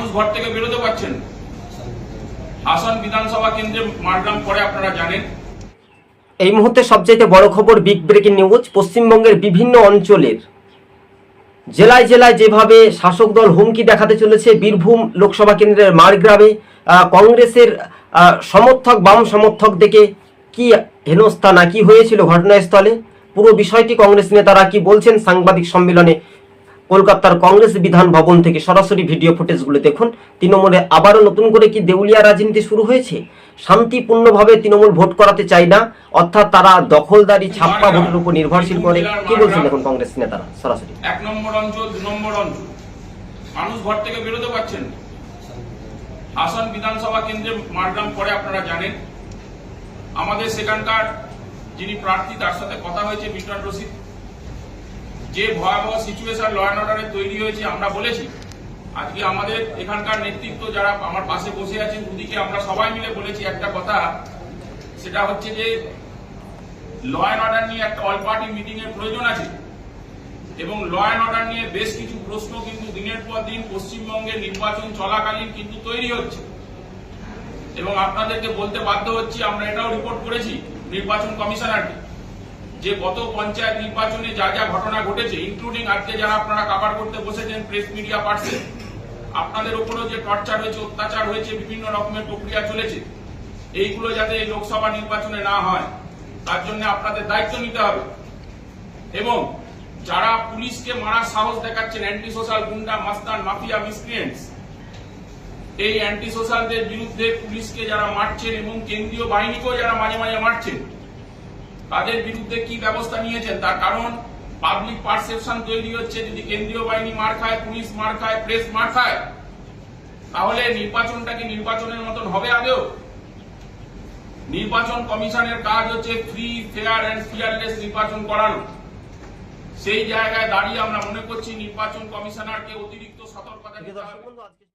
মানুষ ঘর থেকে বেরোতে পারছেন। হাসান বিধানসভা কেন্দ্রে মারগ্রাম পরে আপনারা জানেন। এই মুহূর্তে সবচাইতে বড় খবর বিগ ব্রেকিং নিউজ, পশ্চিমবঙ্গের বিভিন্ন অঞ্চলের। জেলায় জেলায় যেভাবে শাসক দল হুমকি দেখাতে চলেছে, বীরভূম লোকসভা কেন্দ্রের মারগ্রামে কংগ্রেসের সমর্থক, বাম সমর্থক দেখে কি হেনস্থা না কি হয়েছিল ঘটনাস্থলে? পুরো বিষয়টি কংগ্রেস নেতারা কি বলছেন সাংবাদিক সম্মেলনে কলকাতার কংগ্রেস বিধান ভবন থেকে সরাসরি ভিডিও ফুটেজগুলো দেখুন। তৃণমূলে আবারও নতুন করে কি দেউলিয়া রাজনীতি শুরু হয়েছে? শান্তিপূর্ণভাবে তৃণমূল ভোট করাতে চায় না, অর্থাৎ তারা দখলদারি ছাপ্পা ভোটের উপর নির্ভরশীল করে। কি বলছেন দেখুন কংগ্রেস নেতারা, সরাসরি। এক নম্বর অঞ্চল, দু নম্বর অঞ্চল। মানুষ ঘর থেকে বেরোতে পারছেন না। হাসান বিধানসভা কেন্দ্রে মারগ্রাম পরে আপনারা জানেন। আমাদের সেখানকার যিনি প্রার্থী, তার সাথে কথা হয়েছে মিস্টার রশিদ। যে ভয়াবহ সিচুয়েশন ল অ্যান্ড অর্ডারে তৈরি হয়েছে, আমরা বলেছি। আজকে আমাদের এখানকার নেতৃত্ব যারা আমার পাশে বসে আছেন, দুদিকে আমরা সবাই মিলে বলেছি একটা কথা। সেটা হচ্ছে যে ল অ্যান্ড অর্ডার নিয়ে একটা অল পার্টি মিটিং এর প্রয়োজন আছে। এবং ল অ্যান্ড অর্ডার নিয়ে বেশ কিছু প্রশ্ন কিন্তু দিনের পর দিন পশ্চিমবঙ্গের নির্বাচন চলাকালীন কিন্তু তৈরি হচ্ছে। এবং আপনাদেরকে বলতে বাধ্য হচ্ছি, আমরা এটাও রিপোর্ট করেছি নির্বাচন কমিশনারকে। যে গত পঞ্চায়েত নির্বাচনে যা যা ঘটনা ঘটেছে ইনক্লুডিং আজকে যারা আপনারা কাভার করতে বসেছেন প্রেস মিডিয়া পার্সন আপনাদের উপরেও যে টর্চার হয়েছে, অত্যাচার হয়েছে, বিভিন্ন রকমের প্রক্রিয়া চলেছে, এইগুলো যাতে লোকসভা নির্বাচনে না হয়, তার জন্য আপনাদের দায়িত্ব নিতে হবে। এবং যারা পুলিশকে মারার সাহস দেখাচ্ছেন অ্যান্টি সোশ্যাল গুন্ডা, মাস্তান, মাফিয়া মিসক্রিয়েন্টস এই অ্যান্টি সোশ্যালদের বিরুদ্ধে পুলিশকে যারা মারছেন এবং কেন্দ্রীয় বাহিনীকেও যারা মাঝে মাঝে মারছেন তাদের বিরুদ্ধে কি ব্যবস্থা নিয়েছেন? তার কারণ পাবলিক পারসেপশন তৈরি হচ্ছে, যদি কেন্দ্রীয় বাহিনী মার খায়, পুলিশ মার খায় প্রেস মার খায়, তাহলে নির্বাচনটা কি নির্বাচনের মতন হবে আদেও নির্বাচন কমিশনের কাজ হচ্ছে ফ্রি ফেয়ার অ্যান্ড ফিয়ারলেস নির্বাচন করানো। সেই জায়গায় দাঁড়িয়ে আমরা মনে করছি নির্বাচন কমিশনারকে অতিরিক্ত সতর্কতা